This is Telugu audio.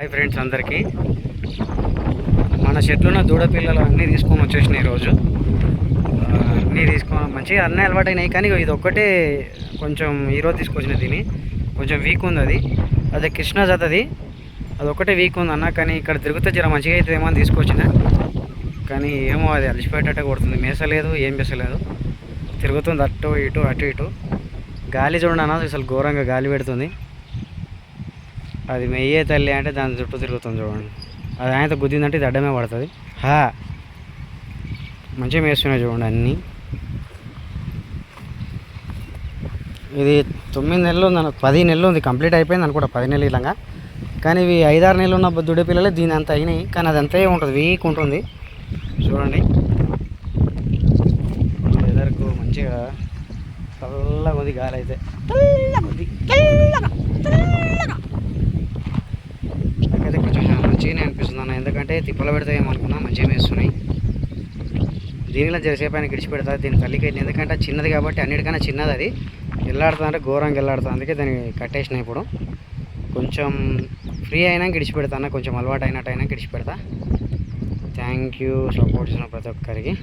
హాయ్ ఫ్రెండ్స్ అందరికీ. మన చెట్లున్న దూడపిల్లలు అన్నీ తీసుకొని వచ్చేసినాయి ఈరోజు. అన్నీ తీసుకొని మంచిగా అన్నీ అలవాటైనాయి కానీ ఇది ఒక్కటే కొంచెం ఈరోజు తీసుకొచ్చిన దీని కొంచెం వీక్ ఉంది అది. అదే కృష్ణ జతది అది. ఒక్కటే వీక్ ఉంది అన్న కానీ ఇక్కడ తిరుగుతే జర మంచిగా అవుతుందేమో అని తీసుకొచ్చిన. కానీ ఏమో అది అలసిపోయేటట్టు కొడుతుంది. మేసలేదు ఏం మేసలేదు. తిరుగుతుంది అటు ఇటు అటు ఇటు. గాలి చూడండి అన్నది అసలు ఘోరంగా గాలి పెడుతుంది. అది మెయ్యే తల్లి అంటే దాని చుట్టూ తిరుగుతుంది చూడండి. అది ఆయనతో గుద్దిందంటే ఇది అడ్డమే పడుతుంది. హా. మంచిగా మేస్తున్నాయి చూడండి అన్నీ. ఇది తొమ్మిది నెలలు ఉంది పది నెలలు ఉంది కంప్లీట్ అయిపోయింది అనుకుంటా పది నెలలు ఇలాగా. కానీ ఇవి ఐదారు నెలలు ఉన్న దుడ్డ పిల్లలే దీని అంత అయినాయి కానీ అది అంతే ఉంటుంది వీక్ ఉంటుంది. చూడండి. వెదర్కు మంచిగా చల్లగా ఉంది గాలి అయితే చల్లగా ఉంది చల్లగా చల్లగా నాకైతే కొంచెం మంచిగానే అనిపిస్తుంది అన్న ఎందుకంటే తిప్పలు పెడతాయేమో అనుకున్నా మంచిగా వేస్తున్నాయి. దీనిలో జరసేపు ఆయన గిడిచి పెడతా దీని తల్లికి ఎందుకంటే చిన్నది కాబట్టి అన్నిటికన్నా చిన్నది అది. వెళ్ళాడుతుంది అంటే ఘోరంగా వెళ్ళాడుతుంది అందుకే దాన్ని కట్టేసిన ఇప్పుడు. కొంచెం ఫ్రీ అయినా గిడిచి పెడతాను కొంచెం అలవాటు అయినట్టు అయినా గిడిచి పెడతా థ్యాంక్ యూ సపోర్ట్ చేసిన ప్రతి ఒక్కరికి.